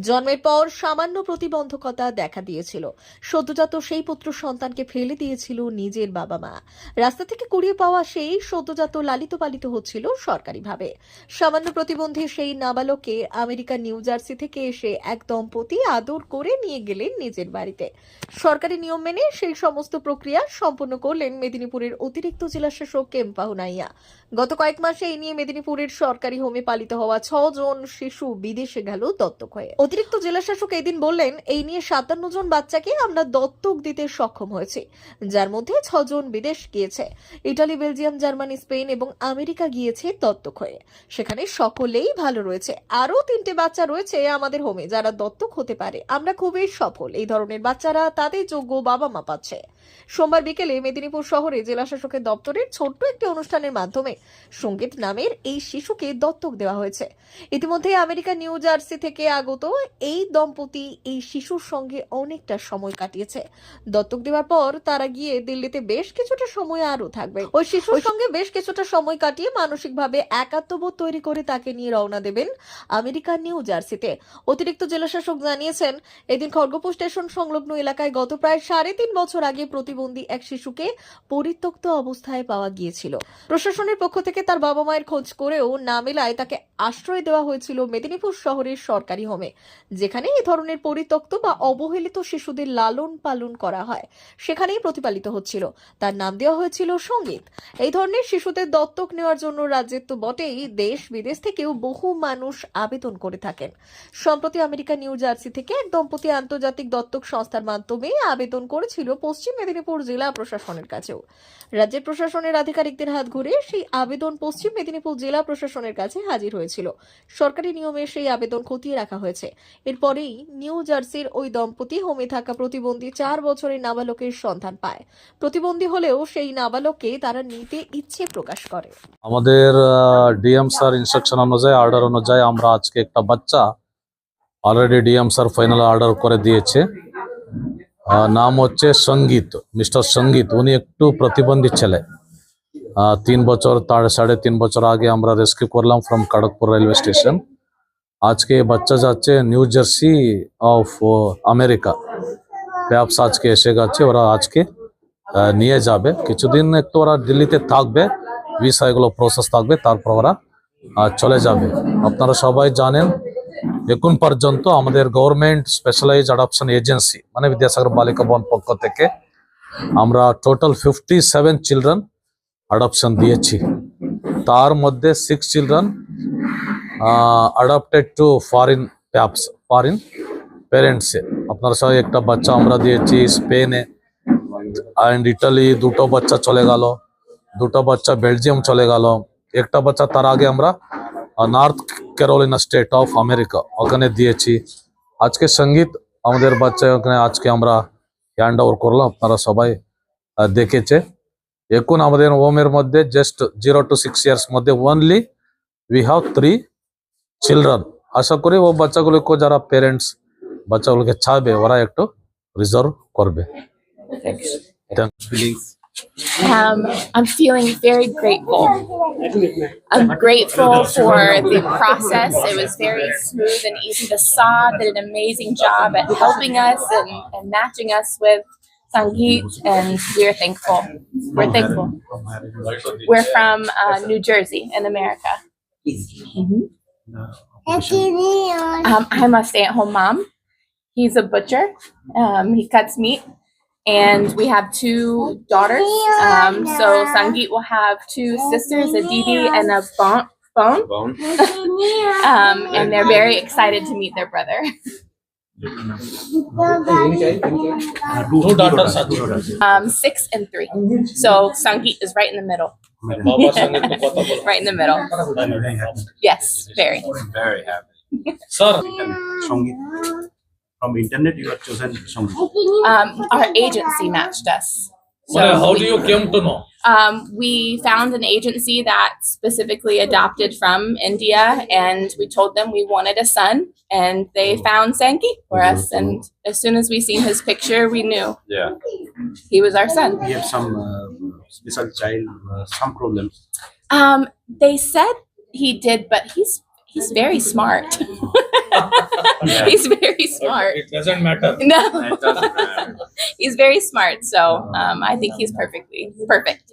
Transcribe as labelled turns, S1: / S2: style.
S1: জন্মের পর সামান্য প্রতিবন্ধকতা দেখা দিয়েছিল। সদ্যজাত সেই পুত্র সন্তানকে ফেলে দিয়েছিল নিজের বাবা মা। রাস্তা থেকে কুড়িয়ে পাওয়া সেই সদ্যজাত লালিত পালিত হচ্ছিল সরকারিভাবে। সামান্য প্রতিবন্ধী সেই নাবালককে আমেরিকার নিউ জার্সি থেকে এসে এক দম্পতি আদর করে নিয়ে গেলেন নিজের বাড়িতে। সরকারি নিয়ম মেনে সেই সমস্ত প্রক্রিয়া সম্পন্ন করলেন মেদিনীপুরের অতিরিক্ত জেলাশাসক কেম্পাহু নাইয়া গত কয়েক মাসে এই নিয়ে মেদিনীপুরের সরকারি হোমে পালিত হওয়া ছজন শিশু বিদেশে গেল দত্তক হয়ে। অতিরিক্ত জেলাশাসক এদিন বললেন, এই নিয়ে সাতান্ন জন বাচ্চাকে আমরা দত্তক দিতে সক্ষম হয়েছি, যার মধ্যে ছজন বিদেশ গিয়েছে। ইটালি, বেলজিয়াম, জার্মানি, স্পেন এবং আমেরিকা গিয়েছে দত্তক হয়ে। সেখানে সকলেই ভালো রয়েছে। আরও তিনটে বাচ্চা রয়েছে আমাদের হোমে যারা দত্তক হতে পারে। আমরা খুবই সফল। এই ধরনের বাচ্চারা তাদের যোগ্য বাবা মা পাচ্ছে। সোমবার বিকেলে মেদিনীপুর শহরে জেলাশাসকের দপ্তরের ছোট্ট একটি অনুষ্ঠানের মাধ্যমে সংগীত নামের এই শিশুকে দত্তক দেওয়া হয়েছে। ইতিমধ্যে আমেরিকা, নিউ জার্সি থেকে আগত এই দম্পতি এই শিশুর সঙ্গে অনেকটা সময় কাটিয়েছে। দত্তক দেওয়ার পর তারা গিয়ে দিল্লিতে বেশ কিছুটা সময় আরও থাকবে। ওই শিশুর সঙ্গে বেশ কিছুটা সময় কাটিয়ে মানসিকভাবে একাত্মবোধ তৈরি করে তাকে নিয়ে রওনা দেবেন আমেরিকার নিউ জার্সিতে। অতিরিক্ত জেলাশাসক জানিয়েছেন এদিন খড়গপুর স্টেশন সংলগ্ন এলাকায় গত প্রায় সাড়ে তিন বছর আগে প্রতিবন্ধী এক শিশুকে পরিত্যক্ত অবস্থায় পাওয়া গিয়েছিল। প্রশাসনের পক্ষ থেকে তার বাবা মায়ের খোঁজ করেও না মেলায় তাকে আশ্রয় দেওয়া হয়েছিল মেদিনীপুর শহরের সরকারি হোমে। যেখানে এই ধরনের পরিত্যক্ত বা অবহেলিত শিশুদের লালন পালন করা হয়, সেখানেই প্রতিপালিত হচ্ছিল। তার নাম দেওয়া হয়েছিল সংগীত। এই ধরনের শিশুদের দত্তক নেওয়ার জন্য রাজ্যের তো বটেই, দেশ বিদেশ থেকেও বহু মানুষ আবেদন করে থাকেন। সম্প্রতি আমেরিকা নিউ জার্সি থেকে এক দম্পতি আন্তর্জাতিক দত্তক সংস্থার মাধ্যমে আবেদন করেছিল পশ্চিম মেদিনীপুর জেলা প্রশাসনের কাছেও। রাজ্যের প্রশাসনের আধিকারিকদের হাত ঘুরে সেই আবেদন পশ্চিম মেদিনীপুর জেলা প্রশাসনের কাছে হাজির হয়েছিল। সরকারি নিয়মে সেই আবেদন খতিয়ে রাখা হয়েছে। এরপরেই নিউ জার্সির ওই দম্পতি হোমে থাকা প্রতিবন্ধী চার বছরের নাবালকের সন্ধান পায়। প্রতিবন্ধী হলেও সেই নাবালককে তারা নিতে ইচ্ছে প্রকাশ করে।
S2: আমাদের ডিএম স্যার ইনস্ট্রাকশন অনুযায়ী অর্ডার অনুযায়ী আমরা আজকে একটা বাচ্চা already DM sir final order করে দিয়েছে। নাম হচ্ছে সংগীত, মিস্টার সংগীত। উনি একটু প্রতিবন্ধী ছেলে। তিন বছর, তার সাড়ে তিন বছর আগে আমরা রেস্কিউ করলাম ফ্রম খড়গপুর রেলওয়ে স্টেশন আজকে বাচ্চা যাচ্ছে নিউ জার্সি অফ আমেরিকা। ব্যবসা আজকে এসে গেছে, ওরা আজকে নিয়ে যাবে। কিছুদিন একটু ওরা দিল্লিতে থাকবে, ভিসা এগুলো প্রসেস থাকবে, তারপর ওরা চলে যাবে। আপনারা সবাই জানেন, এখন পর্যন্ত আমাদের গভর্নমেন্ট স্পেশালাইজ অ্যাডাপশন এজেন্সি মানে বিদ্যাসাগর বালিকা ভবন পক্ষ থেকে, আমরা total fifty seven children adoption দিয়েছি। তার মধ্যে six children adapted to foreign PAPs foreign প্যারেন্টসে আপনার সবাই একটা বাচ্চা আমরা দিয়েছি স্পেনে। অ্যান্ড ইটালি দুটো বাচ্চা চলে গেল। দুটো বাচ্চা বেলজিয়াম চলে গেল। একটা বাচ্চা তার আগে আমরা North Carolina state of America ওখানে দিয়েছি। আজকে সংগীত আমাদের বাচ্চা ওখানে আজকে আমরা হ্যান্ড ওভার করলাম। আপনারা সবাই দেখেছে। এখন আমাদের হোমের মধ্যে just zero two six years মধ্যে only we have three children আশা করি ও বাচ্চাগুলোকে যারা পেরেন্টস বাচ্চাগুলোকে চাইবে ওরা একটু রিজার্ভ করবে
S3: feelings.
S4: Um, I'm feeling very grateful. I'm grateful for the process. It was very smooth and easy. The Saad did an amazing job at helping us and, and matching us with Sangeet, and we're thankful. We're thankful. We're from uh, New Jersey in America. Um, I'm a stay at home mom. He's a butcher, um, he cuts meat. And we have two daughters. Um, so Sangeet will have two sisters, a Didi and a Bon. Bon.
S3: Bound.
S4: Um, and they're very excited to meet their brother. Um, six and three. So Sangeet is right in the middle.
S2: বাবার সঙ্গে একটু কথা বলো
S4: Right in the middle. Yes, very.
S3: Very happy.
S2: Sir
S3: Songit. From internet, you have chosen Songit.
S4: Um, our agency matched us.
S2: মানে
S4: So
S2: how
S4: we-
S2: do you came to know
S4: Um, we found an agency that specifically adopted from India, and we told them we wanted a son, and they found Sankey for us. And as soon as we seen his picture, we knew
S3: Yeah.
S4: he was our son.
S3: We have some uh, special child, uh, some problems.
S4: Um, they said he did, but he's he's very smart. He's very smart.
S2: It doesn't matter.
S4: No, he's very smart. So um, I think he's perfectly perfect.